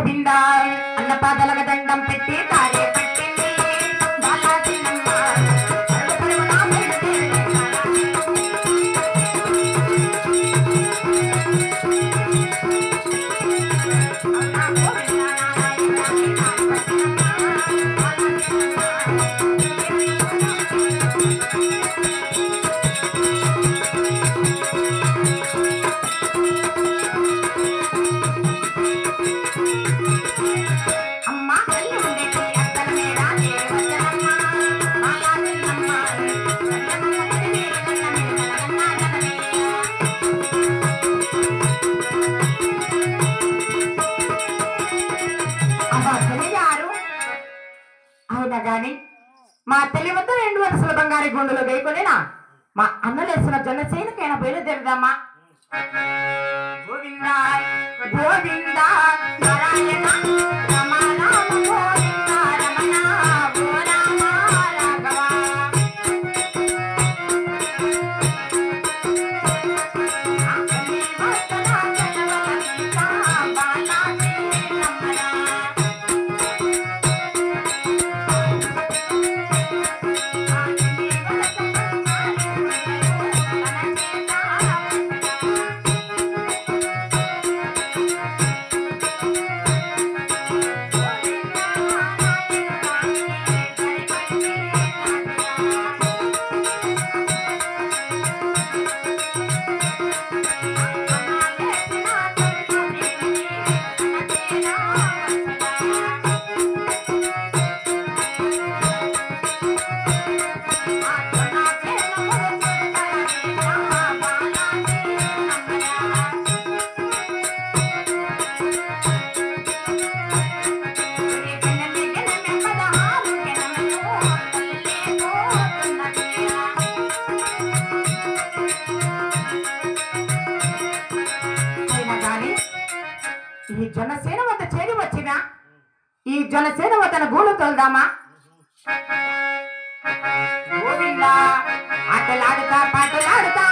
Govinda programa ఈ జనసేన వద్ద చేరి వచ్చిన ఈ జనసేన వద్దన గూడు తోల్దామా? గోవిందా ఆటలాడుతా పాటలాడుతా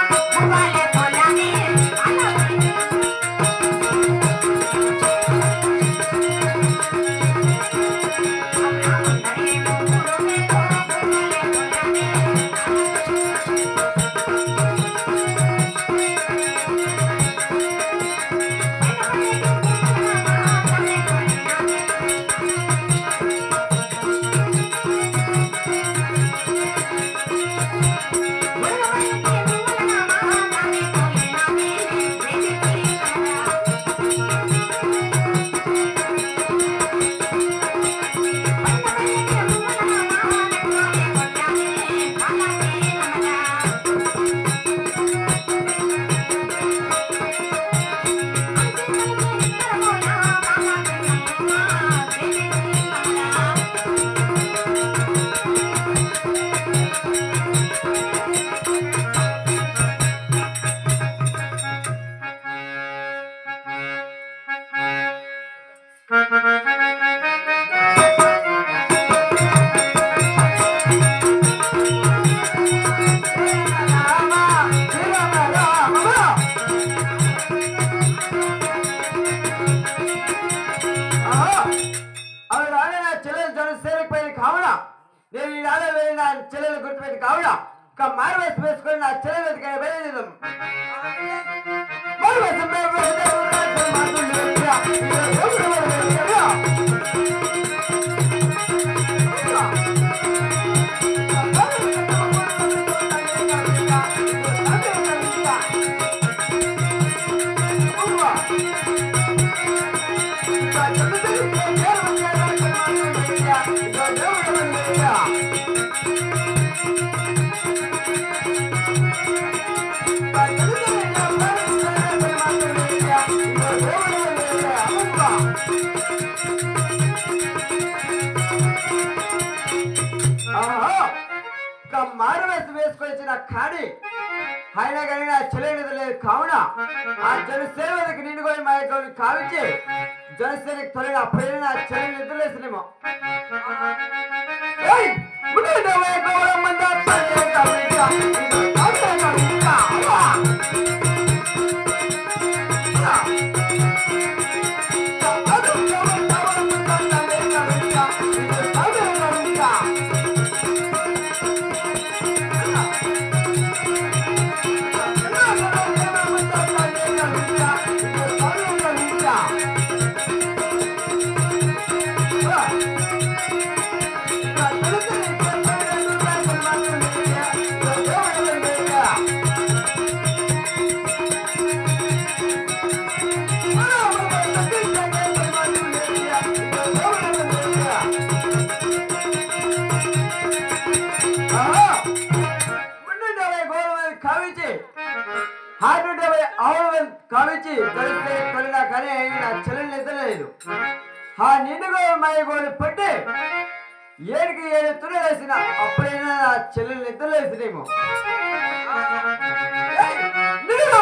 కావున ఒక మారు వేసుకొని నా చెల్లె వెతికి బయలుదేరం మారు ఆరు వేసి వేసుకొని వచ్చిన కాడి అయినా కానీ నా చెల్లెలు లేదు. కావున ఆ జనసేవకి నిన్ను కూడా మా యొక్క కావించి జనసేనకి తొలగి అప్పుడే నా చెల్లెని నిద్రలేసినేమో. ఏయ్! ఉండు, కావించి కలిస్తే తొలినా కానీ నా చెల్లెలు నిద్రలేదు. ఆ నిండుగో మైగోలు పట్టి ఏడికి ఏడు తులేసిన అప్పుడైనా నా చెల్లెలు నిద్రలేసినేమో నిలువ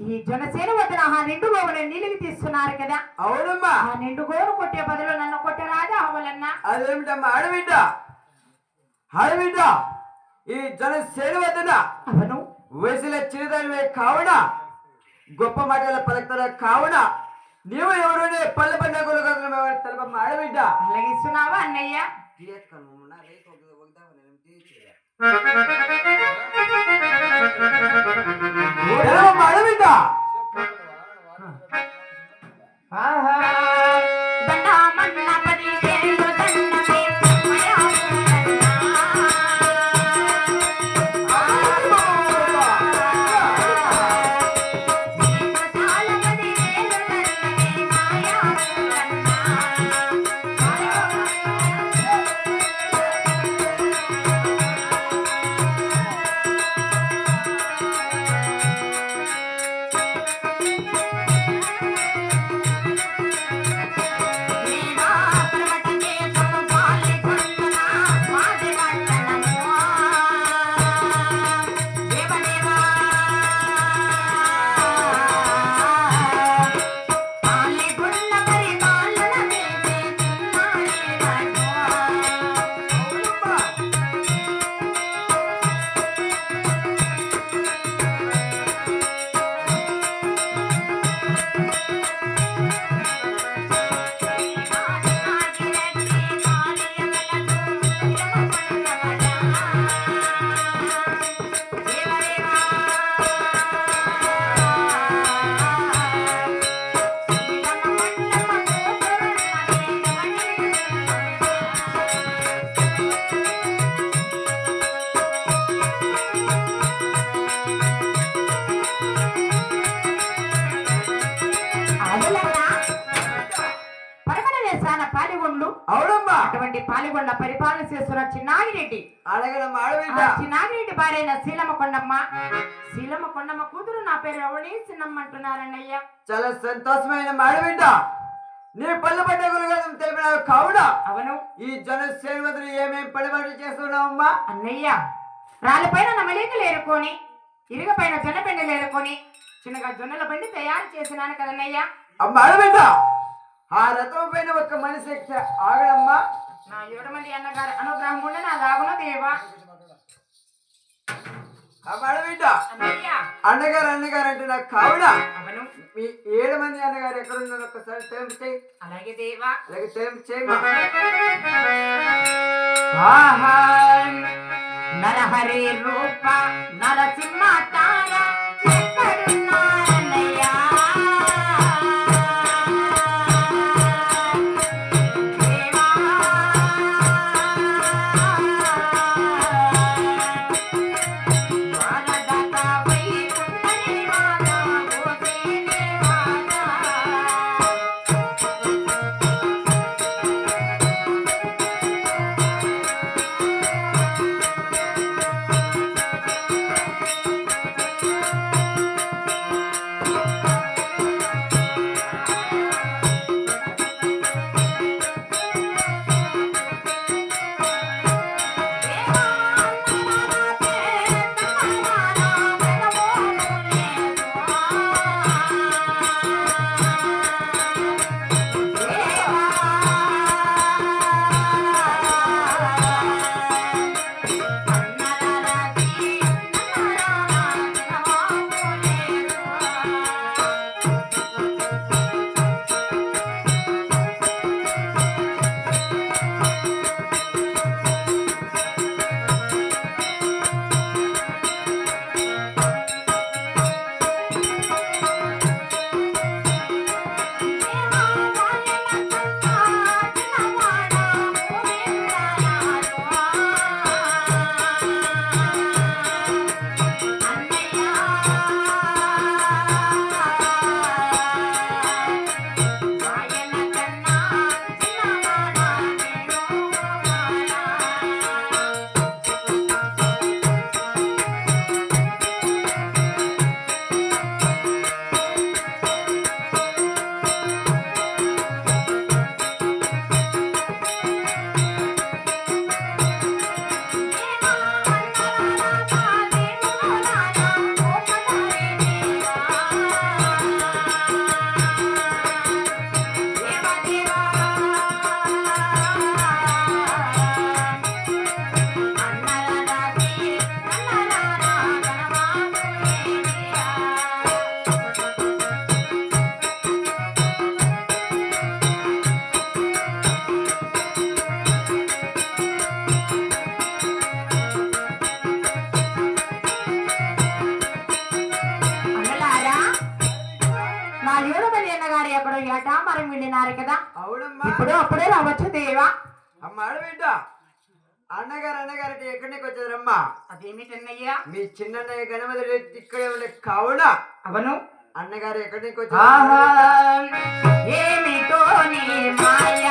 ఈ జనసేన వద్ద ఆ నిండు గోవుని నీళ్ళకి తీస్తున్నారు కదా. అవునమ్మా. ఆ నిండు గోరు కొట్టే బదులు నన్ను కొట్టరాదా అవలన్నా అదేమిటమ్మా ఆడబిడ్డ ఆడబిడ్డ ఈ జన సేన వద్దన అవను. వయసుల చిరుదనివే కావున గొప్ప మాటల పలకల కావున నీవు ఎవరు పల్లె పండుగలు కదా తెలపమ్మ ఆడబిడ్డ అలాగిస్తున్నావా అన్నయ్య? తెలపమ్మ చిన్నాగిరెడ్డి భార్యైన శీలమ్మ కొండమ్మ శీలమ్మ కొండమ్మ కూతురు నా పేరు ఎవడి చిన్నమ్మ అంటున్నారన్నయ్య చాలా సంతోషమైన ఆడబిడ్డ. నీ పల్లె పండుగలు కదా తెలిపిన కావున అవును. ఈ జన ఏమేం పనిపాట్లు చేస్తున్నావమ్మా? అన్నయ్య రాళ్ళపైన నమలేకలు ఏరుకొని ఇరుగపైన జొన్న పిండిలు ఏరుకొని చిన్నగా జొన్నల బండి తయారు చేసినాను కదన్నయ్య. అమ్మ ఆడబిడ్డ ఆ రథం పైన ఒక్క మనిషి ఆగడమ్మా. నా ఏడు మంది అన్నగారు అనుగ్రహం ఉండే నా దాగున దేవా. అన్నయ్య. అన్నగారు అన్నగారు అంటే నాకు అవను. మీ ఏడు మంది అన్నగారు ఎక్కడ ఉన్నారు ఒక్కసారి టైం చేయి. అలాగే దేవా. అలాగే టైం ఆహా. నరహరి రూప నరసింహ ఏడుమల్లి అన్నగారు ఎక్కడో ఏటా విండినారు కదా? ఇప్పుడు అప్పుడే రావచ్చు దేవా. అన్నగారు అన్నగారు అంటే ఎక్కడి నుంచి వచ్చారమ్మా? అదేమిటన్నయ్యా మీ చిన్నన్నయ్య గణపతి రెడ్డి ఇక్కడే ఉండే కావున. అవను. అన్నగారు ఎక్కడి నుంచి ఆహా వచ్చారు ఏమిటో నీ మాయ?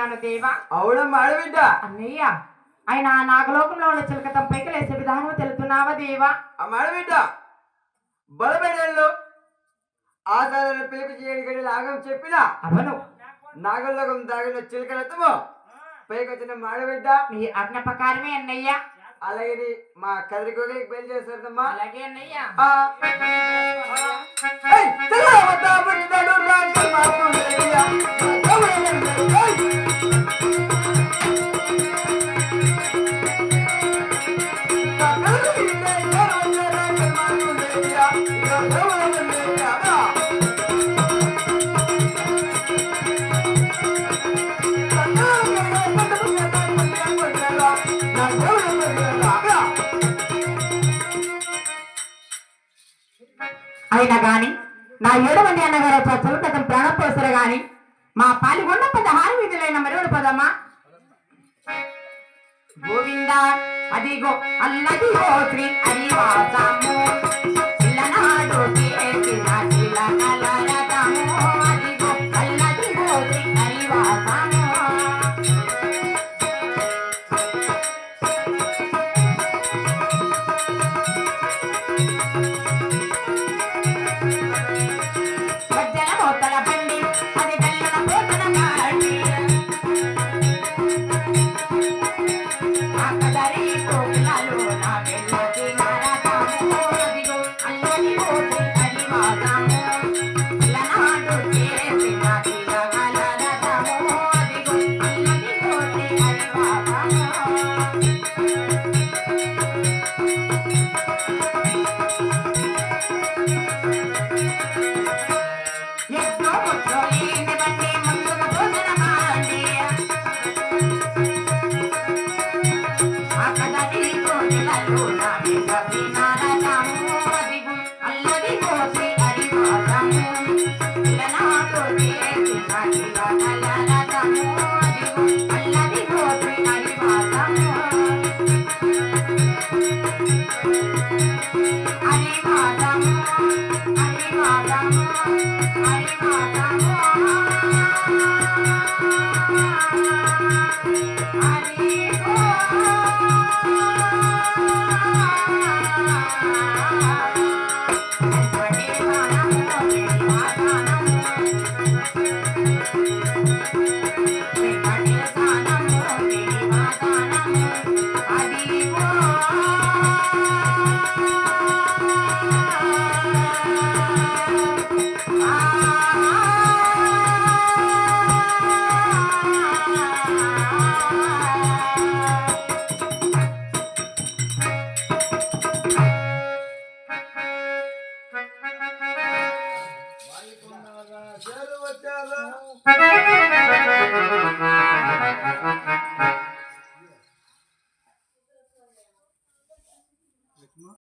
కనుగొనలేకపోయాను దేవా. అవునమ్మా అడవిడ్డ అన్నయ్య ఆయన నాగలోకంలో ఉన్న చిలకతం పైకి లేసే విధానం తెలుతున్నావా దేవా? అమ్మ అడవిడ్డ బలబెడల్లో ఆసాదన పిలిపి చేయని గడి ఆగం చెప్పిన అవను. నాగలోకం దాగిన చిలకలతము పైకి వచ్చిన మాడబిడ్డ మీ ప్రకారమే అన్నయ్య. అలాగే మా కదిరికోగలికి బయలుదేరుతారమ్మా. అలాగే అన్నయ్య.